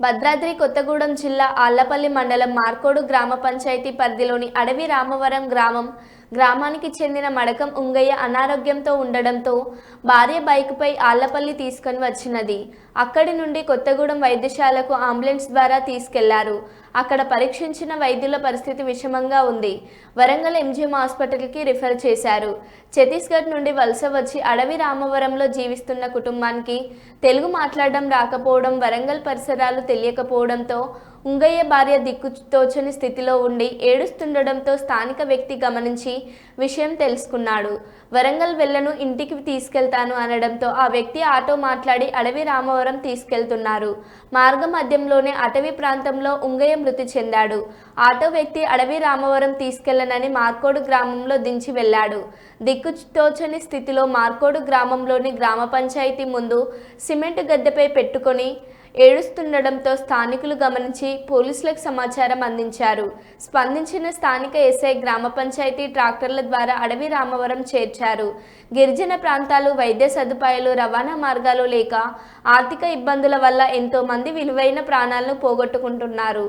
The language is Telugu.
భద్రాద్రి కొత్తగూడెం జిల్లా ఆళ్ళపల్లి మండలం మార్కోడు గ్రామ పంచాయతీ పరిధిలోని అడవి రామవరం గ్రామం గ్రామానికి చెందిన మడకం ఉంగయ్య అనారోగ్యంతో ఉండడంతో భార్య బైక్పై ఆళ్ళపల్లి తీసుకొని వచ్చినది. అక్కడి నుండి కొత్తగూడెం వైద్యశాలకు అంబులెన్స్ ద్వారా తీసుకెళ్ళారు. అక్కడ పరీక్షించిన వైద్యుల పరిస్థితి విషమంగా ఉంది. వరంగల్ ఎంజిఎం హాస్పిటల్కి రిఫర్ చేశారు. ఛత్తీస్గఢ్ నుండి వలస వచ్చి అడవి రామవరంలో జీవిస్తున్న కుటుంబానికి తెలుగు మాట్లాడడం రాకపోవడం వరంగల్ పరిసరాలు తెలియకపోవడంతో ఉంగయ్య భార్య దిక్కుతోచని స్థితిలో ఉండి ఏడుస్తుండడంతో స్థానిక వ్యక్తి గమనించి విషయం తెలుసుకున్నాడు. వరంగల్ వెళ్ళను ఇంటికి తీసుకెళ్తాను అనడంతో ఆ వ్యక్తి ఆటో మాట్లాడి అడవి రామవరం తీసుకెళ్తున్నారు. మార్గ మధ్యంలోనే అటవీ ప్రాంతంలో ఉంగయ్య మృతి చెందాడు. ఆటో వ్యక్తి అడవి రామవరం తీసుకెళ్ళనని మార్కోడు గ్రామంలో దించి వెళ్ళాడు. దిక్కుతోచని స్థితిలో మార్కోడు గ్రామంలోని గ్రామ పంచాయతీ ముందు సిమెంట్ గద్దెపై పెట్టుకొని ఏడుస్తుండడంతో స్థానికులు గమనించి పోలీసులకు సమాచారం అందించారు. స్పందించిన స్థానిక ఎస్ఐ గ్రామ పంచాయతీ ట్రాక్టర్ల ద్వారా అడవి రామవరం చేర్చారు. గిరిజన ప్రాంతాలు వైద్య సదుపాయాలు రవాణా మార్గాలు లేక ఆర్థిక ఇబ్బందుల వల్ల ఎంతో మంది విలువైన ప్రాణాలను పోగొట్టుకుంటున్నారు.